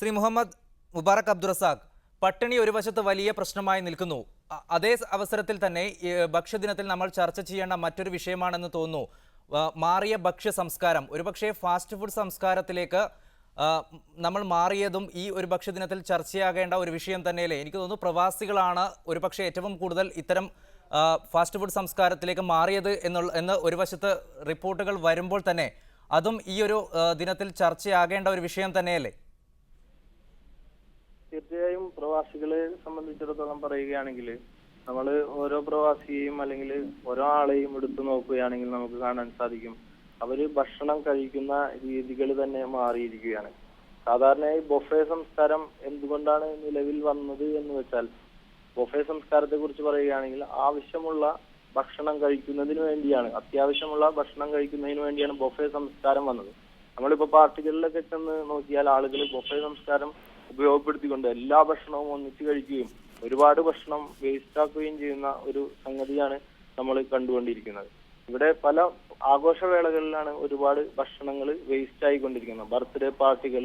ശ്രീ മുഹമ്മദ് മുബാറക് അബ്ദുറസാഖ് പട്ടിണി ഒരു വശത്ത് വലിയ പ്രശ്നമായി നിൽക്കുന്നു. അതേ അവസരത്തിൽ തന്നെ ഭക്ഷ്യദിനത്തിൽ നമ്മൾ ചർച്ച ചെയ്യേണ്ട മറ്റൊരു വിഷയമാണെന്ന് തോന്നുന്നു. മാറിയ ഭക്ഷ്യ സംസ്കാരം. ഒരുപക്ഷെ ഫാസ്റ്റ് ഫുഡ് സംസ്കാരത്തിലേക്ക് നമ്മൾ മാറിയതും ഈ ഒരു ഭക്ഷ്യദിനത്തിൽ ചർച്ചയാകേണ്ട ഒരു വിഷയം തന്നെയല്ലേ? എനിക്ക് തോന്നുന്നു പ്രവാസികളാണ് ഒരുപക്ഷെ ഏറ്റവും കൂടുതൽ ഇത്തരം ഫാസ്റ്റ് ഫുഡ് സംസ്കാരത്തിലേക്ക് മാറിയത് എന്നുള്ള എന്ന് ഒരു വശത്ത് റിപ്പോർട്ടുകൾ വരുമ്പോൾ തന്നെ അതും ഈ ഒരു ദിനത്തിൽ ചർച്ചയാകേണ്ട ഒരു വിഷയം തന്നെയല്ലേ? പ്രവാസികളെ സംബന്ധിച്ചിടത്തോളം പറയുകയാണെങ്കിൽ നമ്മൾ ഓരോ പ്രവാസിയെയും അല്ലെങ്കിൽ ഓരോ ആളെയും എടുത്തു നോക്കുകയാണെങ്കിൽ നമുക്ക് കാണാൻ സാധിക്കും. അവർ ഭക്ഷണം കഴിക്കുന്ന രീതികൾ തന്നെ മാറിയിരിക്കുകയാണ്. സാധാരണയായി ബൊഫെ സംസ്കാരം എന്തുകൊണ്ടാണ് നിലവിൽ വന്നത് എന്ന് വെച്ചാൽ ബൊഫെ സംസ്കാരത്തെ കുറിച്ച് പറയുകയാണെങ്കിൽ ആവശ്യമുള്ള ഭക്ഷണം കഴിക്കുന്നതിന് വേണ്ടിയാണ്. അത്യാവശ്യമുള്ള ഭക്ഷണം കഴിക്കുന്നതിന് വേണ്ടിയാണ് ബൊഫെ സംസ്കാരം വന്നത്. നമ്മളിപ്പോ പാർട്ടികളിലൊക്കെ ചെന്ന് നോക്കിയാൽ ആളുകൾ ബൊഫെ സംസ്കാരം ഉപയോഗപ്പെടുത്തിക്കൊണ്ട് എല്ലാ ഭക്ഷണവും ഒന്നിച്ച് കഴിക്കുകയും ഒരുപാട് ഭക്ഷണം വേസ്റ്റ് ആക്കുകയും ചെയ്യുന്ന ഒരു സംഗതിയാണ് നമ്മൾ കണ്ടുകൊണ്ടിരിക്കുന്നത്. ഇവിടെ പല ആഘോഷവേളകളിലാണ് ഒരുപാട് ഭക്ഷണങ്ങൾ വേസ്റ്റ് ആയിക്കൊണ്ടിരിക്കുന്നത്. ബർത്ത്ഡേ പാർട്ടികൾ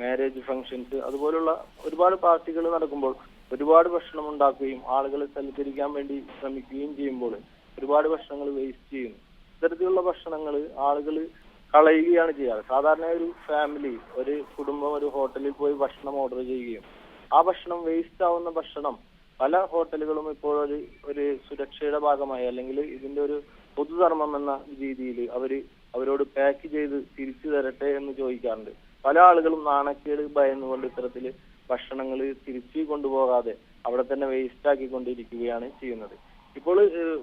മാരേജ് ഫംഗ്ഷൻസ് അതുപോലുള്ള ഒരുപാട് പാർട്ടികൾ നടക്കുമ്പോൾ ഒരുപാട് ഭക്ഷണം ഉണ്ടാക്കുകയും ആളുകളെ സൽക്കരിക്കാൻ വേണ്ടി ശ്രമിക്കുകയും ചെയ്യുമ്പോൾ ഒരുപാട് ഭക്ഷണങ്ങൾ വേസ്റ്റ് ചെയ്യുന്നു. ഇത്തരത്തിലുള്ള ഭക്ഷണങ്ങൾ ആളുകൾ കളയുകയാണ് ചെയ്യാറ് സാധാരണ ഒരു ഫാമിലി ഒരു കുടുംബം ഒരു ഹോട്ടലിൽ പോയി ഭക്ഷണം ഓർഡർ ചെയ്യുകയും ആ ഭക്ഷണം വേസ്റ്റ് ആവുന്ന ഭക്ഷണം പല ഹോട്ടലുകളും ഇപ്പോൾ ഒരു ഒരു സുരക്ഷയുടെ ഭാഗമായി അല്ലെങ്കിൽ ഇതിന്റെ ഒരു പൊതുധർമ്മം എന്ന രീതിയിൽ അവർ അവരോട് പാക്ക് ചെയ്ത് തിരിച്ചു തരട്ടെ എന്ന് ചോദിക്കാറുണ്ട്. പല ആളുകളും നാണക്കേട് ഭയന്നുകൊണ്ട് ഇത്തരത്തിൽ ഭക്ഷണങ്ങൾ തിരിച്ചു കൊണ്ടുപോകാതെ അവിടെ തന്നെ വേസ്റ്റ് ആക്കിക്കൊണ്ടിരിക്കുകയാണ് ചെയ്യുന്നത്. ഇപ്പോൾ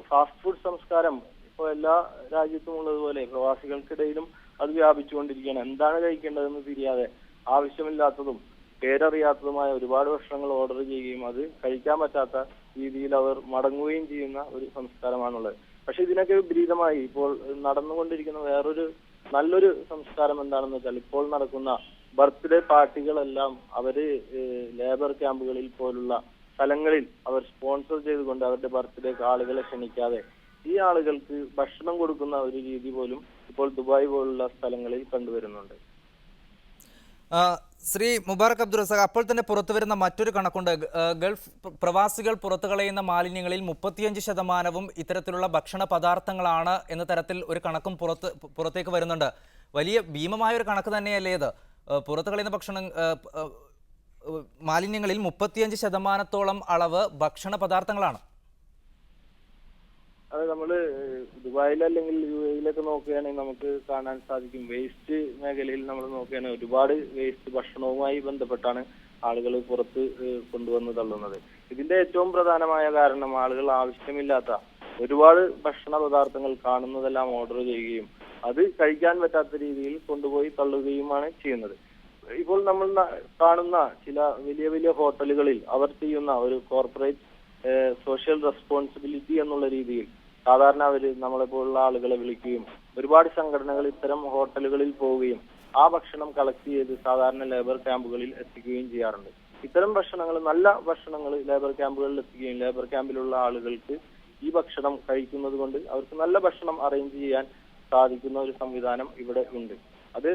ഫാസ്റ്റ് ഫുഡ് സംസ്കാരം ഇപ്പോൾ എല്ലാ രാജ്യത്തും ഉള്ളതുപോലെ പ്രവാസികൾക്കിടയിലും അത് വ്യാപിച്ചുകൊണ്ടിരിക്കുകയാണ്. എന്താണ് കഴിക്കേണ്ടതെന്ന് തിരിയാതെ ആവശ്യമില്ലാത്തതും പേരറിയാത്തതുമായ ഒരുപാട് ഭക്ഷണങ്ങൾ ഓർഡർ ചെയ്യുകയും അത് കഴിക്കാൻ പറ്റാത്ത രീതിയിൽ അവർ മടങ്ങുകയും ചെയ്യുന്ന ഒരു സംസ്കാരമാണുള്ളത്. പക്ഷെ ഇതിനൊക്കെ വിപരീതമായി ഇപ്പോൾ നടന്നുകൊണ്ടിരിക്കുന്ന വേറൊരു നല്ലൊരു സംസ്കാരം എന്താണെന്ന് വെച്ചാൽ ഇപ്പോൾ നടക്കുന്ന ബർത്ത്ഡേ പാർട്ടികളെല്ലാം അവർ ലേബർ ക്യാമ്പുകളിൽ പോലുള്ള സ്ഥലങ്ങളിൽ അവർ സ്പോൺസർ ചെയ്തുകൊണ്ട് അവരുടെ ബർത്ത്ഡേക്ക് ആളുകളെ ക്ഷണിക്കാതെ ഈ ആളുകൾക്ക് ഭക്ഷണം കൊടുക്കുന്ന ഒരു രീതി പോലും ഇപ്പോൾ ദുബായ് പോലുള്ള സ്ഥലങ്ങളിൽ കണ്ടുവരുന്നുണ്ട്. ശ്രീ മുബാറക് അബ്ദുൾ റസാഖ് അപ്പോൾ തന്നെ പുറത്തു വരുന്ന മറ്റൊരു കണക്കുണ്ട്. ഗൾഫ് പ്രവാസികൾ പുറത്തു കളയുന്ന മാലിന്യങ്ങളിൽ മുപ്പത്തിയഞ്ച് ശതമാനവും ഇത്തരത്തിലുള്ള ഭക്ഷണ പദാർത്ഥങ്ങളാണ് എന്ന തരത്തിൽ ഒരു കണക്കും പുറത്ത് പുറത്തേക്ക് വരുന്നുണ്ട്. വലിയ ഭീമമായ ഒരു കണക്ക് തന്നെയല്ലേ ഇത്. പുറത്തു കളയുന്ന ഭക്ഷണം മാലിന്യങ്ങളിൽ മുപ്പത്തിയഞ്ച് ശതമാനത്തോളം അളവ് ഭക്ഷണ പദാർത്ഥങ്ങളാണ്. അത് നമ്മൾ ദുബായിൽ അല്ലെങ്കിൽ യു എയിലൊക്കെ നോക്കുകയാണെങ്കിൽ നമുക്ക് കാണാൻ സാധിക്കും. വേസ്റ്റ് മേഖലയിൽ നമ്മൾ നോക്കുകയാണെങ്കിൽ ഒരുപാട് വേസ്റ്റ് ഭക്ഷണവുമായി ബന്ധപ്പെട്ടാണ് ആളുകൾ പുറത്ത് കൊണ്ടുവന്ന് തള്ളുന്നത്. ഇതിന്റെ ഏറ്റവും പ്രധാനമായ കാരണം ആളുകൾ ആവശ്യമില്ലാത്ത ഒരുപാട് ഭക്ഷണ പദാർത്ഥങ്ങൾ കാണുന്നതെല്ലാം ഓർഡർ ചെയ്യുകയും അത് കഴിക്കാൻ പറ്റാത്ത രീതിയിൽ കൊണ്ടുപോയി തള്ളുകയുമാണ് ചെയ്യുന്നത്. ഇപ്പോൾ നമ്മൾ കാണുന്ന ചില വലിയ വലിയ ഹോട്ടലുകളിൽ അവർ ചെയ്യുന്ന ഒരു കോർപ്പറേറ്റ് സോഷ്യൽ റെസ്പോൺസിബിലിറ്റി എന്നുള്ള രീതിയിൽ സാധാരണ അവർ നമ്മളെ പോലുള്ള ആളുകളെ വിളിക്കുകയും ഒരുപാട് സംഘടനകൾ ഇത്തരം ഹോട്ടലുകളിൽ പോവുകയും ആ ഭക്ഷണം കളക്ട് ചെയ്ത് സാധാരണ ലേബർ ക്യാമ്പുകളിൽ എത്തിക്കുകയും ചെയ്യാറുണ്ട്. ഇത്തരം ഭക്ഷണങ്ങൾ നല്ല ഭക്ഷണങ്ങൾ ലേബർ ക്യാമ്പുകളിൽ എത്തിക്കുകയും ലേബർ ക്യാമ്പിലുള്ള ആളുകൾക്ക് ഈ ഭക്ഷണം കഴിക്കുന്നത് കൊണ്ട് അവർക്ക് നല്ല ഭക്ഷണം അറേഞ്ച് ചെയ്യാൻ സാധിക്കുന്ന ഒരു സംവിധാനം ഇവിടെ ഉണ്ട്. അത്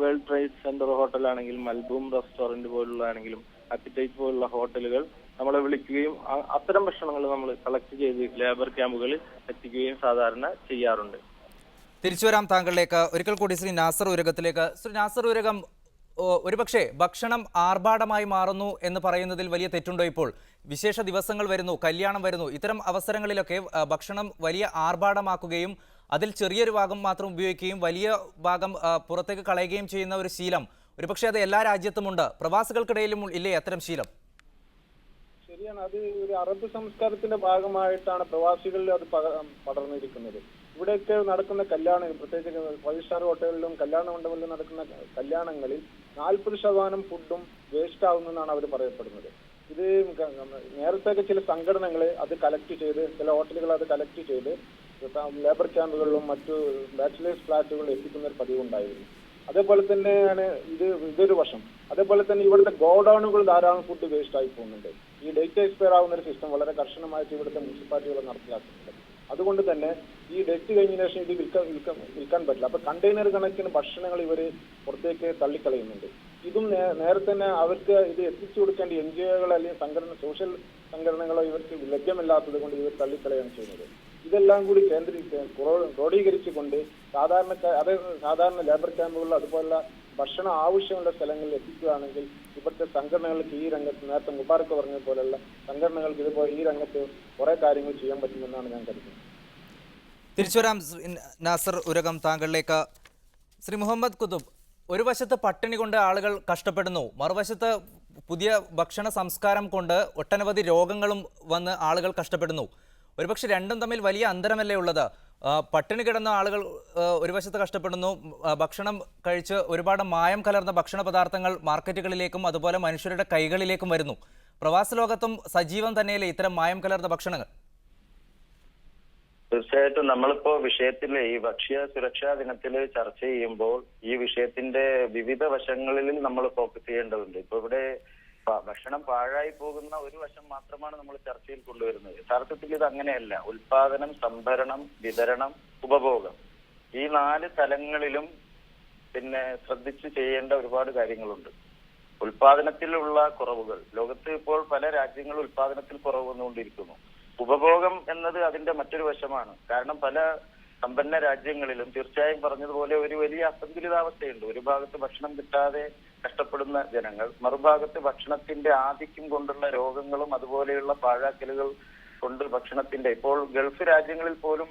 വേൾഡ് ട്രേഡ് സെന്റർ ഹോട്ടൽ ആണെങ്കിലും മൽബൂം റെസ്റ്റോറന്റ് പോലുള്ള ആണെങ്കിലും അപ്പിറ്റൈറ്റ് പോലുള്ള ഹോട്ടലുകൾ നമ്മളെ വിളിക്കുകയും അത്തരം ഭക്ഷണങ്ങൾ നമ്മൾ കളക്ട് ചെയ്ത് ലേബർ ക്യാമ്പുകളിൽ എത്തിക്കുകയും സാധാരണ ചെയ്യാറുണ്ട്. തിരിച്ചു വരാം താങ്കളിലേക്ക്. ഒരിക്കൽ കൂടി ശ്രീ നാസർ ഉരകത്തിലേക്ക്. ശ്രീ നാസർ ഉരകം ഒരുപക്ഷെ ഭക്ഷണം ആർഭാടമായി മാറുന്നു എന്ന് പറയുന്നതിൽ വലിയ തെറ്റുണ്ടോ ഇപ്പോൾ? വിശേഷ ദിവസങ്ങൾ വരുന്നു കല്യാണം വരുന്നു. ഇത്തരം അവസരങ്ങളിലൊക്കെ ഭക്ഷണം വലിയ ആർഭാടമാക്കുകയും അതിൽ ചെറിയൊരു ഭാഗം മാത്രം ഉപയോഗിക്കുകയും വലിയ ഭാഗം പുറത്തേക്ക് കളയുകയും ചെയ്യുന്ന ഒരു ശീലം. ഒരുപക്ഷെ അത് എല്ലാ രാജ്യത്തുമുണ്ട്. പ്രവാസികൾക്കിടയിലും ഇല്ലേ അത്തരം ശീലം? ശരിയാണ്. അത് ഒരു അറബ് സംസ്കാരത്തിന്റെ ഭാഗമായിട്ടാണ് പ്രവാസികളിൽ അത് പടർന്നിരിക്കുന്നത്. ഇവിടെയൊക്കെ നടക്കുന്ന കല്യാണം പ്രത്യേകിച്ച് ഫൈവ് സ്റ്റാർ ഹോട്ടലിലും കല്യാണ മണ്ഡപങ്ങളിലും നടക്കുന്ന കല്യാണങ്ങളിൽ നാൽപ്പത് ശതമാനം ഫുഡും വേസ്റ്റ് ആവുന്നെന്നാണ് അവർ പറയപ്പെടുന്നത്. ഇത് നേരത്തെ ചില സംഘടനകൾ അത് കളക്ട് ചെയ്ത് ചില ഹോട്ടലുകൾ അത് കളക്ട് ചെയ്ത് ലേബർ ക്യാമ്പുകളിലും മറ്റു ബാച്ചിലേഴ്സ് ഫ്ലാറ്റുകളിലും എത്തിക്കുന്ന ഒരു പതിവുണ്ടായിരുന്നു. അതേപോലെ തന്നെയാണ് ഇത് ഇതൊരു വശം. അതേപോലെ തന്നെ ഇവിടുത്തെ ഗോഡൌണുകൾ ധാരാളം ഫുഡ് വേസ്റ്റ് ആയി പോകുന്നുണ്ട്. ഈ ഡേറ്റ് എക്സ്പയർ ആവുന്ന ഒരു സിസ്റ്റം വളരെ കർശനമായിട്ട് ഇവിടുത്തെ മുനിസിപ്പാലിറ്റികൾ നടപ്പിലാക്കുന്നുണ്ട്. അതുകൊണ്ട് തന്നെ ഈ ഡേറ്റ് കഴിഞ്ഞതിന് ശേഷം ഇത് വിൽക്കാൻ വിൽക്കാൻ വിൽക്കാൻ പറ്റില്ല. അപ്പൊ കണ്ടെയ്നർ കണക്കിന് ഭക്ഷണങ്ങൾ ഇവർ പുറത്തേക്ക് തള്ളിക്കളയുന്നുണ്ട്. ഇതും നേരത്തെ തന്നെ അവർക്ക് ഇത് എത്തിച്ചു കൊടുക്കേണ്ട എൻ ജി ഒകൾ അല്ലെങ്കിൽ സംഘടന സോഷ്യൽ സംഘടനകളോ ഇവർക്ക് ലഭ്യമല്ലാത്തത് കൊണ്ട് ഇവർ തള്ളിക്കളയാണ് ചെയ്യുന്നത്. ഇതെല്ലാം കൂടി കേന്ദ്രീ ക്രോഡീകരിച്ചു കൊണ്ട് സാധാരണ അത് സാധാരണ ലേബർ ക്യാമ്പുകളിൽ അതുപോലുള്ള ഭക്ഷണ ആവശ്യമുള്ള സ്ഥലങ്ങളിൽ എത്തിക്കുകയാണെങ്കിൽ ഇവിടുത്തെ സംഘടനകൾക്ക് ഈ രംഗത്ത് നേരത്തെ മുബാർക്ക് പറഞ്ഞ പോലെയുള്ള സംഘടനകൾക്ക് ഇതുപോലെ ഈ രംഗത്ത് കുറെ കാര്യങ്ങൾ ചെയ്യാൻ പറ്റുമെന്നാണ് ഞാൻ കരുതുന്നത്. തിരിച്ചുവരാം നാസർ ഉരകം താങ്കളിലേക്ക്. ശ്രീ മുഹമ്മദ് കുതുബ് ഒരു വശത്ത് പട്ടിണി കൊണ്ട് ആളുകൾ കഷ്ടപ്പെടുന്നു മറുവശത്ത് പുതിയ ഭക്ഷണ സംസ്കാരം കൊണ്ട് ഒട്ടനവധി രോഗങ്ങളും വന്ന് ആളുകൾ കഷ്ടപ്പെടുന്നു. ഒരുപക്ഷെ രണ്ടും തമ്മിൽ വലിയ അന്തരമല്ലേ ഉള്ളത്. പട്ടിണി കിടന്ന ആളുകൾ ഒരു വശത്ത് കഷ്ടപ്പെടുന്നു ഭക്ഷണം കഴിച്ച് ഒരുപാട് മായം കലർന്ന ഭക്ഷണ പദാർത്ഥങ്ങൾ മാർക്കറ്റുകളിലേക്കും അതുപോലെ മനുഷ്യരുടെ കൈകളിലേക്കും വരുന്നു. പ്രവാസ ലോകത്തും സജീവം തന്നെയല്ലേ ഇത്തരം മായം കലർന്ന ഭക്ഷണങ്ങൾ? തീർച്ചയായിട്ടും നമ്മളിപ്പോ വിഷയത്തിൽ ഈ ഭക്ഷ്യ സുരക്ഷാ ദിനത്തിൽ ചർച്ച ചെയ്യുമ്പോൾ ഈ വിഷയത്തിന്റെ വിവിധ വശങ്ങളിൽ നമ്മൾ ഫോക്കസ് ചെയ്യേണ്ടതുണ്ട്. ഇപ്പൊ ഇവിടെ ഭക്ഷണം പാഴായി പോകുന്ന ഒരു വശം മാത്രമാണ് നമ്മൾ ചർച്ചയിൽ കൊണ്ടുവരുന്നത്. യഥാർത്ഥത്തിൽ ഇത് അങ്ങനെയല്ല. ഉൽപാദനം സംഭരണം വിതരണം ഉപഭോഗം. ഈ നാല് തലങ്ങളിലും പിന്നെ ശ്രദ്ധിച്ച് ചെയ്യേണ്ട ഒരുപാട് കാര്യങ്ങളുണ്ട്. ഉൽപാദനത്തിലുള്ള കുറവുകൾ. ലോകത്ത് ഇപ്പോൾ പല രാജ്യങ്ങളും ഉൽപാദനത്തിൽ കുറവ് വന്നുകൊണ്ടിരിക്കുന്നു. ഉപഭോഗം എന്നത് അതിന്റെ മറ്റൊരു വശമാണ്. കാരണം പല സമ്പന്ന രാജ്യങ്ങളിലും തീർച്ചയായും പറഞ്ഞതുപോലെ ഒരു വലിയ അസന്തുലിതാവസ്ഥയുണ്ട്. ഒരു ഭാഗത്ത് ഭക്ഷണം കിട്ടാതെ കഷ്ടപ്പെടുന്ന ജനങ്ങൾ മറുഭാഗത്ത് ഭക്ഷണത്തിന്റെ ആധിക്യം കൊണ്ടുള്ള രോഗങ്ങളും അതുപോലെയുള്ള പാഴാക്കലുകൾ കൊണ്ട് ഭക്ഷണത്തിന്റെ ഇപ്പോൾ ഗൾഫ് രാജ്യങ്ങളിൽ പോലും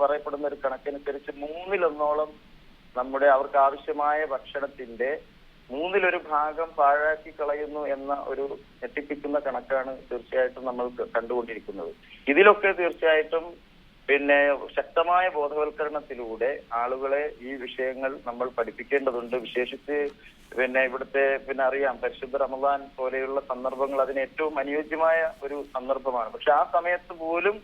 പറയപ്പെടുന്ന ഒരു കണക്കനുസരിച്ച് മൂന്നിലൊന്നോളം നമ്മുടെ അവർക്ക് ആവശ്യമായ ഭക്ഷണത്തിന്റെ മൂന്നിലൊരു ഭാഗം പാഴാക്കി കളയുന്നു എന്ന ഒരു ഞെട്ടിപ്പിക്കുന്ന കണക്കാണ് തീർച്ചയായിട്ടും നമ്മൾ കണ്ടുകൊണ്ടിരിക്കുന്നത്. ഇതിലൊക്കെ തീർച്ചയായിട്ടും പിന്നെ ശക്തമായ ബോധവൽക്കരണത്തിലൂടെ ആളുകളെ ഈ വിഷയങ്ങൾ നമ്മൾ പഠിപ്പിക്കേണ്ടതുണ്ട്. വിശേഷിച്ച് പിന്നെ ഇവിടുത്തെ പിന്നെ അറിയാം പരിശുദ്ധ റമദാൻ പോലെയുള്ള സന്ദർഭങ്ങൾ അതിന് ഏറ്റവും അനുയോജ്യമായ ഒരു സന്ദർഭമാണ്. പക്ഷെ ആ സമയത്ത് പോലും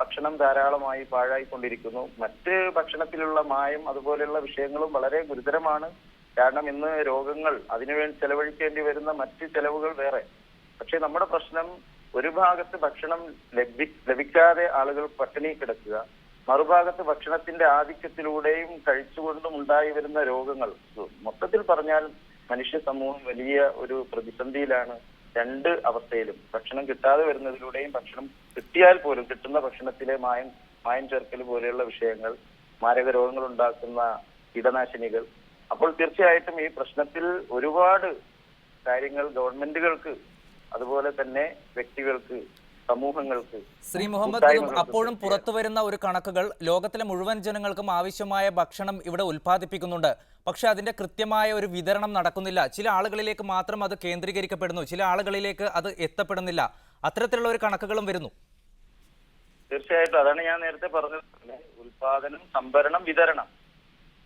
ഭക്ഷണം ധാരാളമായി പാഴായിക്കൊണ്ടിരിക്കുന്നു. മറ്റ് ഭക്ഷണത്തിലുള്ള മായം അതുപോലെയുള്ള വിഷയങ്ങളും വളരെ ഗുരുതരമാണ്. കാരണം ഇന്ന് രോഗങ്ങൾ അതിനുവേണ്ടി ചെലവഴിക്കേണ്ടി വരുന്ന മറ്റ് ചെലവുകൾ വേറെ. പക്ഷെ നമ്മുടെ പ്രശ്നം ഒരു ഭാഗത്ത് ഭക്ഷണം ലഭി ലഭിക്കാതെ ആളുകൾ പട്ടിണി കിടക്കുക മറുഭാഗത്ത് ഭക്ഷണത്തിന്റെ ആധിക്യത്തിലൂടെയും കഴിച്ചുകൊണ്ടും ഉണ്ടായി വരുന്ന രോഗങ്ങൾ. മൊത്തത്തിൽ പറഞ്ഞാൽ മനുഷ്യ സമൂഹം വലിയ ഒരു പ്രതിസന്ധിയിലാണ് രണ്ട് അവസ്ഥയിലും. ഭക്ഷണം കിട്ടാതെ വരുന്നതിലൂടെയും ഭക്ഷണം കിട്ടിയാൽ പോലും കിട്ടുന്ന ഭക്ഷണത്തിലെ മായം മായം ചേർക്കൽ പോലെയുള്ള വിഷയങ്ങൾ മാരക രോഗങ്ങൾ ഉണ്ടാക്കുന്ന കീടനാശിനികൾ. അപ്പോൾ തീർച്ചയായിട്ടും ഈ പ്രശ്നത്തിൽ ഒരുപാട് കാര്യങ്ങൾ ഗവൺമെന്റുകൾക്ക് അതുപോലെ തന്നെ വ്യക്തികൾക്ക് സമൂഹങ്ങൾക്ക് ശ്രീ മുഹമ്മദ് അപ്പോഴും പുറത്തു വരുന്ന ഒരു കണക്കുകൾ ലോകത്തിലെ മുഴുവൻ ജനങ്ങൾക്കും ആവശ്യമായ ഭക്ഷണം ഇവിടെ ഉൽപ്പാദിപ്പിക്കുന്നുണ്ട്. പക്ഷെ അതിന്റെ കൃത്യമായ ഒരു വിതരണം നടക്കുന്നില്ല. ചില ആളുകളിലേക്ക് മാത്രം അത് കേന്ദ്രീകരിക്കപ്പെടുന്നു. ചില ആളുകളിലേക്ക് അത് എത്തപ്പെടുന്നില്ല. അത്തരത്തിലുള്ള ഒരു കണക്കുകളും വരുന്നു. തീർച്ചയായിട്ടും. അതാണ് ഞാൻ നേരത്തെ പറഞ്ഞത് ഉത്പാദനം ഉൽപാദനം സംഭരണം വിതരണം.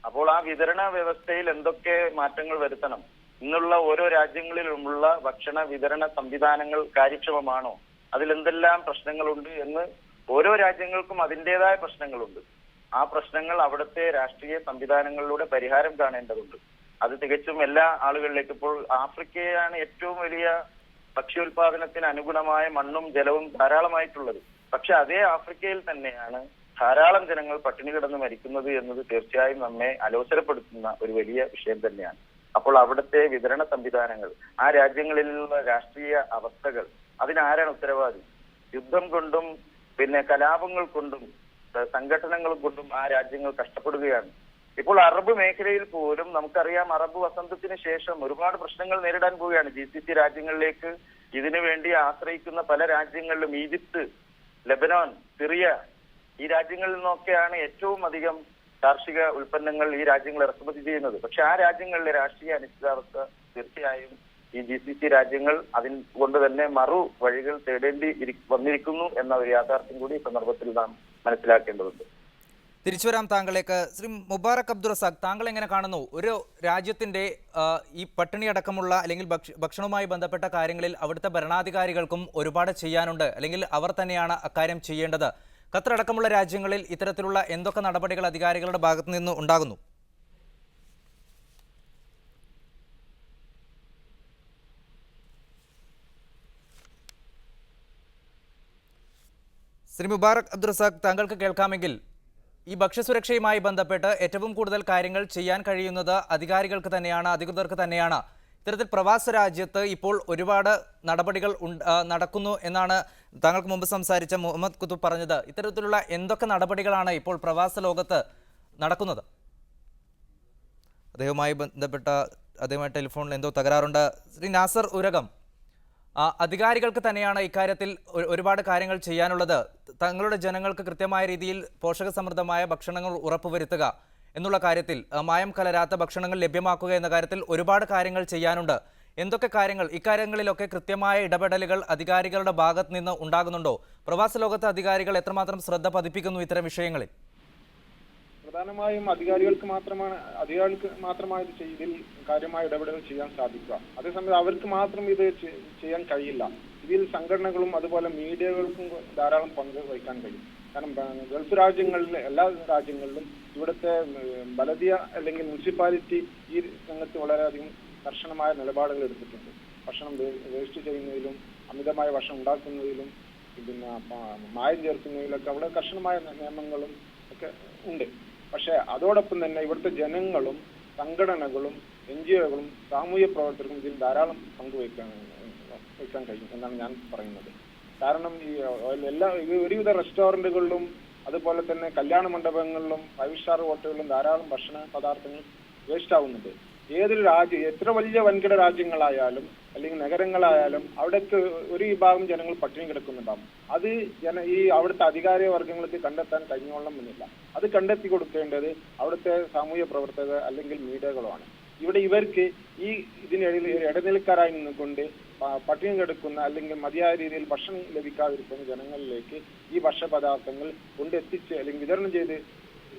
അപ്പോൾ ആ വിതരണ വ്യവസ്ഥയിൽ എന്തൊക്കെ മാറ്റങ്ങൾ വരുത്തണം? ഇന്നുള്ള ഓരോ രാജ്യങ്ങളിലുമുള്ള ഭക്ഷണ വിതരണ സംവിധാനങ്ങൾ കാര്യക്ഷമമാണോ? അതിലെന്തെല്ലാം പ്രശ്നങ്ങളുണ്ട് എന്ന് ഓരോ രാജ്യങ്ങൾക്കും അതിന്റെതായ പ്രശ്നങ്ങളുണ്ട്. ആ പ്രശ്നങ്ങൾ അവിടുത്തെ രാഷ്ട്രീയ സംവിധാനങ്ങളിലൂടെ പരിഹാരം കാണേണ്ടതുണ്ട്. അത് തികച്ചും എല്ലാ ആളുകളിലേക്കും ഇപ്പോൾ ആഫ്രിക്കയാണ് ഏറ്റവും വലിയ ഭക്ഷ്യോൽപാദനത്തിന് അനുഗുണമായ മണ്ണും ജലവും ധാരാളമായിട്ടുള്ളത്. പക്ഷെ അതേ ആഫ്രിക്കയിൽ തന്നെയാണ് ധാരാളം ജനങ്ങൾ പട്ടിണി കിടന്ന് മരിക്കുന്നത് എന്നത് തീർച്ചയായും നമ്മെ അലോസരപ്പെടുത്തുന്ന ഒരു വലിയ വിഷയം തന്നെയാണ്. അപ്പോൾ അവിടുത്തെ വിതരണ സംവിധാനങ്ങൾ ആ രാജ്യങ്ങളിലുള്ള രാഷ്ട്രീയ അവസ്ഥകൾ അതിനാരാണ് ഉത്തരവാദി? യുദ്ധം കൊണ്ടും പിന്നെ കലാപങ്ങൾ കൊണ്ടും സംഘടനകൾ കൊണ്ടും ആ രാജ്യങ്ങൾ കഷ്ടപ്പെടുകയാണ്. ഇപ്പോൾ അറബ് മേഖലയിൽ പോലും നമുക്കറിയാം അറബ് വസന്തത്തിന് ശേഷം ഒരുപാട് പ്രശ്നങ്ങൾ നേരിടാൻ പോവുകയാണ്. ജി സി സി രാജ്യങ്ങളിലേക്ക് ഇതിനു വേണ്ടി ആശ്രയിക്കുന്ന പല രാജ്യങ്ങളിലും ഈജിപ്ത് ലെബനോൻ സിറിയ ഈ രാജ്യങ്ങളിൽ നിന്നൊക്കെയാണ് ഏറ്റവും അധികം കാർഷിക ഉൽപ്പന്നങ്ങൾ ഈ രാജ്യങ്ങൾ ഇറക്കുമതി ചെയ്യുന്നത്. പക്ഷെ ആ രാജ്യങ്ങളിലെ രാഷ്ട്രീയ അനിശ്ചിതാവസ്ഥ തീർച്ചയായും ഈ ജി സി സി രാജ്യങ്ങൾ അതിൽ കൊണ്ട് തന്നെ മറു വഴികൾ തേടേണ്ടി വന്നിരിക്കുന്നു എന്ന ഒരു യാഥാർത്ഥ്യം കൂടി ഈ സന്ദർഭത്തിൽ നാം മനസ്സിലാക്കേണ്ടതുണ്ട്. തിരിച്ചു വരാം താങ്കളേക്ക്. ശ്രീ മുബാറക് അബ്ദുൾ റസാഖ് താങ്കൾ എങ്ങനെ കാണുന്നു? ഒരു രാജ്യത്തിന്റെ ഈ പട്ടിണി അടക്കമുള്ള അല്ലെങ്കിൽ ഭക്ഷ- ഭക്ഷണവുമായി ബന്ധപ്പെട്ട കാര്യങ്ങളിൽ അവിടുത്തെ ഭരണാധികാരികൾക്കും ഒരുപാട് ചെയ്യാനുണ്ട്. അല്ലെങ്കിൽ അവർ തന്നെയാണ് അക്കാര്യം ചെയ്യേണ്ടത്. ഖത്തർ അടക്കമുള്ള രാജ്യങ്ങളിൽ ഇത്തരത്തിലുള്ള എന്തൊക്കെ നടപടികൾ അധികാരികളുടെ ഭാഗത്തു നിന്ന് ഉണ്ടാകുന്നു? ശ്രീ മുബാറക് അബ്ദുറസാഖ് താങ്കൾക്ക് കേൾക്കാമെങ്കിൽ ഈ ഭക്ഷ്യസുരക്ഷയുമായി ബന്ധപ്പെട്ട് ഏറ്റവും കൂടുതൽ കാര്യങ്ങൾ ചെയ്യാൻ കഴിയുന്നത് അധികാരികൾക്ക് തന്നെയാണ് അധികൃതർക്ക് തന്നെയാണ്. ഇത്തരത്തിൽ പ്രവാസ രാജ്യത്ത് ഇപ്പോൾ ഒരുപാട് നടപടികൾ നടക്കുന്നു എന്നാണ് താങ്കൾക്ക് മുമ്പ് സംസാരിച്ച മുഹമ്മദ് കുത്തുബ് പറഞ്ഞത്. ഇത്തരത്തിലുള്ള എന്തൊക്കെ നടപടികളാണ് ഇപ്പോൾ പ്രവാസ ലോകത്ത് നടക്കുന്നത്? അദ്ദേഹവുമായി ബന്ധപ്പെട്ട അദ്ദേഹമായി ടെലിഫോണിൽ എന്തോ തകരാറുണ്ട്. ശ്രീ നാസർ ഉരകം അധികാരികൾക്ക് തന്നെയാണ് ഇക്കാര്യത്തിൽ ഒരു- ഒരുപാട് കാര്യങ്ങൾ ചെയ്യാനുള്ളത്. തങ്ങളുടെ ജനങ്ങൾക്ക് കൃത്യമായ രീതിയിൽ പോഷകസമൃദ്ധമായ ഭക്ഷണങ്ങൾ ഉറപ്പുവരുത്തുക എന്നുള്ള കാര്യത്തിൽ മായം കലരാത്ത ഭക്ഷണങ്ങൾ ലഭ്യമാക്കുക എന്ന കാര്യത്തിൽ ഒരുപാട് കാര്യങ്ങൾ ചെയ്യാനുണ്ട്. എന്തൊക്കെ കാര്യങ്ങൾ? ഇക്കാര്യങ്ങളിലൊക്കെ കൃത്യമായ ഇടപെടലുകൾ അധികാരികളുടെ ഭാഗത്ത് നിന്ന് ഉണ്ടാകുന്നുണ്ടോ? പ്രവാസ ലോകത്തെ അധികാരികൾ എത്രമാത്രം ശ്രദ്ധ പതിപ്പിക്കുന്നു ഇത്തരം വിഷയങ്ങളിൽ? പ്രധാനമായും അധികാരികൾക്ക് മാത്രമാണ് അധികാരികൾക്ക് മാത്രമാണ് ഇത് ഇതിൽ കാര്യമായ ഇടപെടൽ ചെയ്യാൻ സാധിക്കുക. അതേസമയം അവർക്ക് മാത്രം ഇത് ചെയ്യാൻ കഴിയില്ല. ഇതിൽ സംഘടനകളും അതുപോലെ മീഡിയകൾക്കും ധാരാളം പങ്ക് വഹിക്കാൻ കഴിയും. കാരണം ഗൾഫ് രാജ്യങ്ങളിലെ എല്ലാ രാജ്യങ്ങളിലും ഇവിടുത്തെ ബലദിയ അല്ലെങ്കിൽ മുനിസിപ്പാലിറ്റി ഈ രംഗത്ത് വളരെയധികം കർശനമായ നിലപാടുകൾ എടുത്തിട്ടുണ്ട്. ഭക്ഷണം വേസ്റ്റ് ചെയ്യുന്നതിലും അമിതമായ ഭക്ഷണം ഉണ്ടാക്കുന്നതിലും പിന്നെ മായം ചേർക്കുന്നതിലൊക്കെ അവിടെ കർശനമായ നിയമങ്ങളും ഒക്കെ ഉണ്ട്. പക്ഷേ അതോടൊപ്പം തന്നെ ഇവിടുത്തെ ജനങ്ങളും സംഘടനകളും എൻ ജി ഒകളും സാമൂഹ്യ പ്രവർത്തകർക്കും ഇതിൽ ധാരാളം പങ്കുവയ്ക്കാൻ വയ്ക്കാൻ കഴിയും എന്നാണ് ഞാൻ പറയുന്നത്. കാരണം ഈ എല്ലാ ഒരുവിധ റെസ്റ്റോറന്റുകളിലും അതുപോലെ തന്നെ കല്യാണ മണ്ഡപങ്ങളിലും ഫൈവ് സ്റ്റാർ ഹോട്ടലുകളിലും ധാരാളം ഭക്ഷണ പദാർത്ഥങ്ങൾ വേസ്റ്റ് ആവുന്നുണ്ട്. ഏതൊരു രാജ്യം എത്ര വലിയ വൻകിട രാജ്യങ്ങളായാലും അല്ലെങ്കിൽ നഗരങ്ങളായാലും അവിടേക്ക് ഒരു വിഭാഗം ജനങ്ങൾ പട്ടിണി കിടക്കുന്നുണ്ടാവും. അത് ജന ഈ അവിടുത്തെ അധികാര വർഗങ്ങൾക്ക് കണ്ടെത്താൻ കഴിഞ്ഞോളണമെന്നില്ല അത് കണ്ടെത്തി കൊടുക്കേണ്ടത് അവിടുത്തെ സാമൂഹ്യ പ്രവർത്തകർ അല്ലെങ്കിൽ മീഡിയകളുമാണ് ഇവിടെ ഇവർക്ക് ഈ ഇതിനിടയിൽ ഇടനിലക്കാരായി നിന്നുകൊണ്ട് പട്ടിണി കിടക്കുന്ന അല്ലെങ്കിൽ മതിയായ രീതിയിൽ ഭക്ഷണം ലഭിക്കാതിരിക്കുന്ന ജനങ്ങളിലേക്ക് ഈ ഭക്ഷ്യപദാർത്ഥങ്ങൾ കൊണ്ടെത്തിച്ച് അല്ലെങ്കിൽ വിതരണം ചെയ്ത്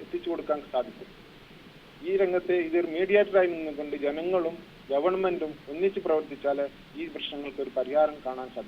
എത്തിച്ചു കൊടുക്കാൻ സാധിക്കും. ഈ രംഗത്തെ ഇതൊരു മീഡിയേറ്ററായി നിന്നുകൊണ്ട് ജനങ്ങളും ഗവൺമെന്റും ഒന്നിച്ച് പ്രവർത്തിച്ചാൽ ഈ പ്രശ്നങ്ങൾക്ക് ഒരു പരിഹാരം കാണാൻ സാധിക്കും.